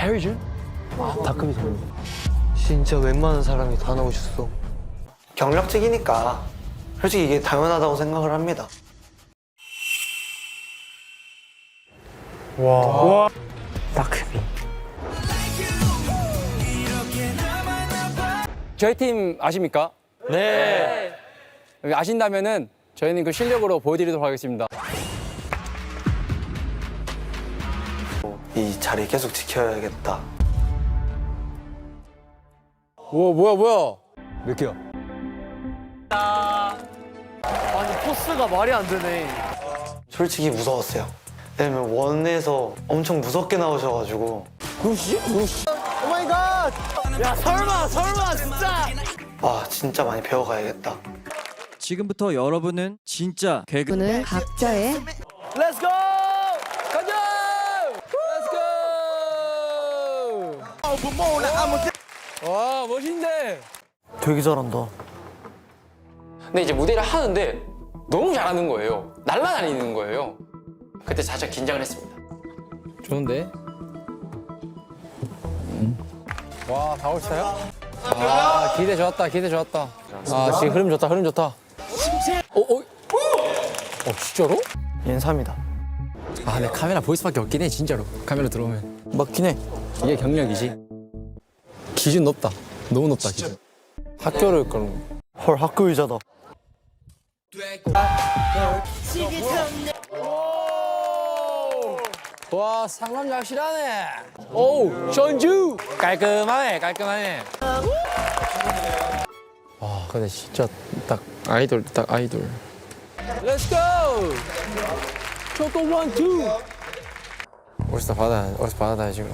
해리준? 아, 다크비 선배. 진짜 웬만한 사람이 다 나오셨어. 경력직이니까 솔직히 이게 당연하다고 생각을 합니다. 다크비. 저희 팀 아십니까? 네. 아신다면은 저희는 그 실력으로 보여드리도록 하겠습니다. 이 자리 계속 지켜야겠다. 오 뭐야 뭐야? 몇 개야? 아니, 포스가 말이 안 되네. 솔직히 무서웠어요. 왜냐면 원에서 엄청 무섭게 나오셔가지고 루시? 루시? 야, 설마, 설마, 진짜! 아 진짜 많이 배워가야겠다. 지금부터 여러분은 진짜 개그 오늘 각자의 렛츠고! 가자! 렛츠고! 와 멋있네. 되게 잘한다. 근데 이제 무대를 하는데 너무 잘하는 거예요. 날라다니는 거예요. 그때 살짝 긴장을 했습니다. 좋은데? 와, 다 오셨어요? 아, 기대 좋았다, 기대 좋았다. 아, 지금 흐름 좋다, 흐름 좋다. 어, 어, 어, 진짜로? 인사입니다. 아, 근데 카메라 보일 수밖에 없긴 해, 진짜로. 카메라 들어오면. 맞긴 해. 이게 경력이지. 기준 높다. 너무 높다, 기준. 학교를 그럼. 헐 학교 의자다. 와 상남 잘 실하네. 오 전주 깔끔하네 깔끔하네. 와 근데 진짜 딱 아이돌 딱 아이돌. Let's go. 초코 원투. 어디서 받아 어디서 받아다 지금.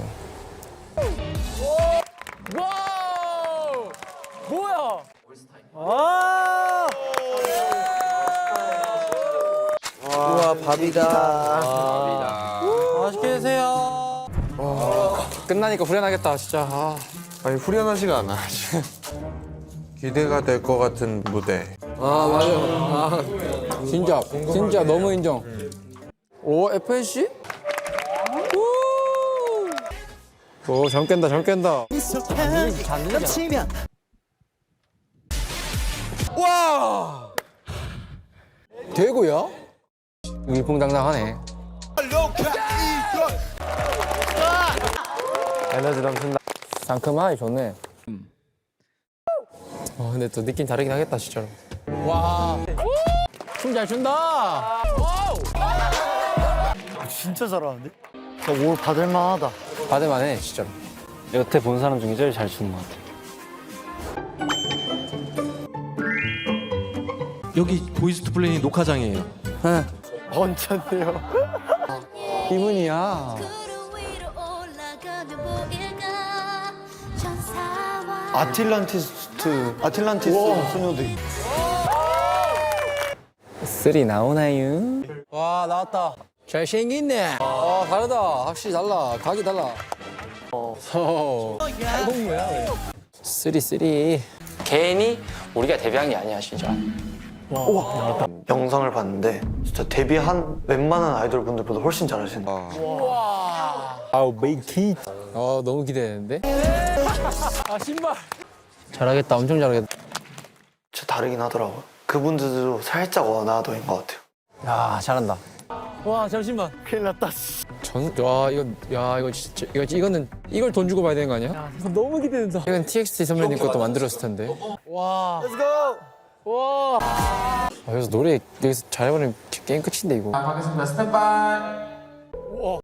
와 뭐야? 아! 우와, 밥이다. 맛있게 드세요. 끝나니까 후련하겠다 진짜. 아. 아니 후련하지가 않아. 기대가 될 것 같은 무대. 아 맞아. 아 진짜 진짜 너무 인정. 오 FNC? 오, 점 깬다, 점 깬다. 와! 대구야? 위풍당당하네. 에너지 넘친다. 상큼하게 좋네. 어, 근데 또 느낌 다르긴 하겠다, 진짜로. 와. 춤 잘 춘다. 진짜 잘하는데? 올 받을만하다. 받을만 해, 진짜로. 여태 본 사람 중에 제일 잘 추는 것 같아. 여기 보이스트 플레이 녹화장이에요. 언짢네요. 기분이야. 아틀란티스 아틀란티스 소녀들. 쓰리 나오나요? 와 나왔다. 잘생겼네. 아 다르다. 확실히 달라. 각이 달라. 어. 탈북무야. 쓰리 쓰리. 괜히 우리가 데뷔한 게 아니야 진짜. 영상을 봤는데 진짜 데뷔한 웬만한 아이돌 분들보다 훨씬 잘하시네. 아우 메이키. 아 너무 기대되는데. 아 신발. 잘하겠다. 엄청 잘하겠다. 진짜 다르긴 하더라고요. 그분들도 살짝 원화도인 것 같아요. 야 잘한다. 와 잠시만. 큰일 났다. 전, 와 이거 야 이거 진짜 이거 이거는 이걸 돈 주고 봐야 되는 거 아니야? 너무 기대된다. 이건 TXT 선배님 것도 만들었을 텐데. 와. Let's go. 와. 아, 여기서 노래 여기서 잘해버리면 게임 끝인데 이거. 가겠습니다. 스탠바이.